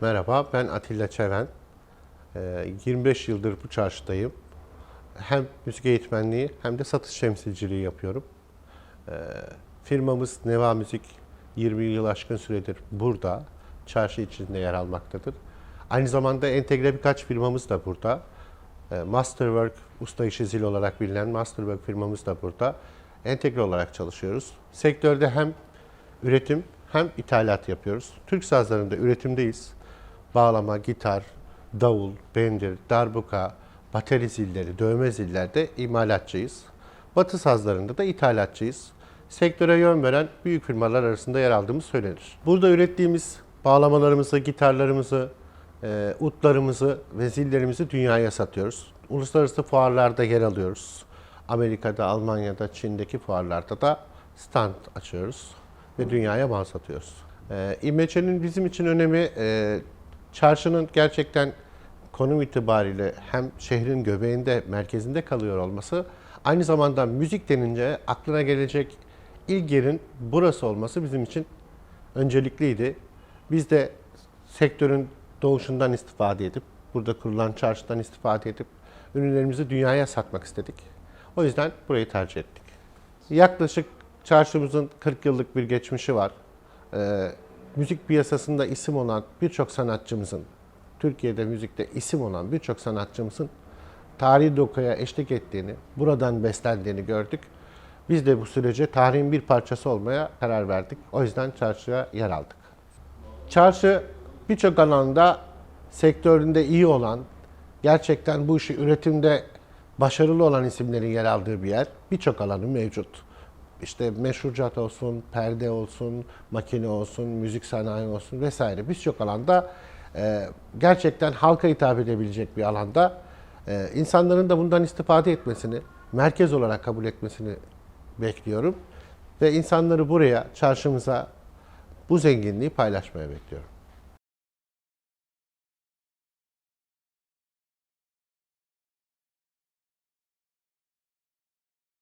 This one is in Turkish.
Merhaba, ben Atilla Çeven. Ee, 25 yıldır bu çarşıdayım. Hem müzik eğitmenliği hem de satış temsilciliği yapıyorum. Ee, Firmamız Neva Müzik 20 yıl aşkın süredir burada, çarşı içinde yer almaktadır. Aynı zamanda entegre birkaç firmamız da burada. Ee, Masterwork, usta işi zil olarak bilinen Masterwork firmamız da burada. Entegre olarak çalışıyoruz. Sektörde hem üretim hem ithalat yapıyoruz. Türk sazlarında üretimdeyiz. Bağlama, gitar, davul, bendir, darbuka, bateri zilleri, dövme zillerde imalatçıyız. Batı sazlarında da ithalatçıyız. Sektöre yön veren büyük firmalar arasında yer aldığımız söylenir. Burada ürettiğimiz bağlamalarımızı, gitarlarımızı, e, utlarımızı ve zillerimizi dünyaya satıyoruz. Uluslararası fuarlarda yer alıyoruz. Amerika'da, Almanya'da, Çin'deki fuarlarda da stand açıyoruz ve dünyaya mal satıyoruz. E, İMÇ'nin bizim için önemi e, çarşının gerçekten konum itibariyle hem şehrin göbeğinde, merkezinde kalıyor olması, aynı zamanda müzik denince aklına gelecek ilk yerin burası olması bizim için öncelikliydi. Biz de sektörün doğuşundan istifade edip, burada kurulan çarşıdan istifade edip ürünlerimizi dünyaya satmak istedik. O yüzden burayı tercih ettik. Yaklaşık çarşımızın 40 yıllık bir geçmişi var. Ee, müzik piyasasında isim olan birçok sanatçımızın, Türkiye'de müzikte isim olan birçok sanatçımızın tarihi dokuya eşlik ettiğini, buradan beslendiğini gördük. Biz de bu sürece tarihin bir parçası olmaya karar verdik. O yüzden çarşıya yer aldık. Çarşı birçok alanda sektöründe iyi olan, gerçekten bu işi üretimde başarılı olan isimlerin yer aldığı bir yer. Birçok alanı mevcut. İşte meşrucat olsun, perde olsun, makine olsun, müzik sanayi olsun vesaire birçok alanda e, gerçekten halka hitap edebilecek bir alanda e, insanların da bundan istifade etmesini, merkez olarak kabul etmesini bekliyorum. Ve insanları buraya, çarşımıza bu zenginliği paylaşmaya bekliyorum.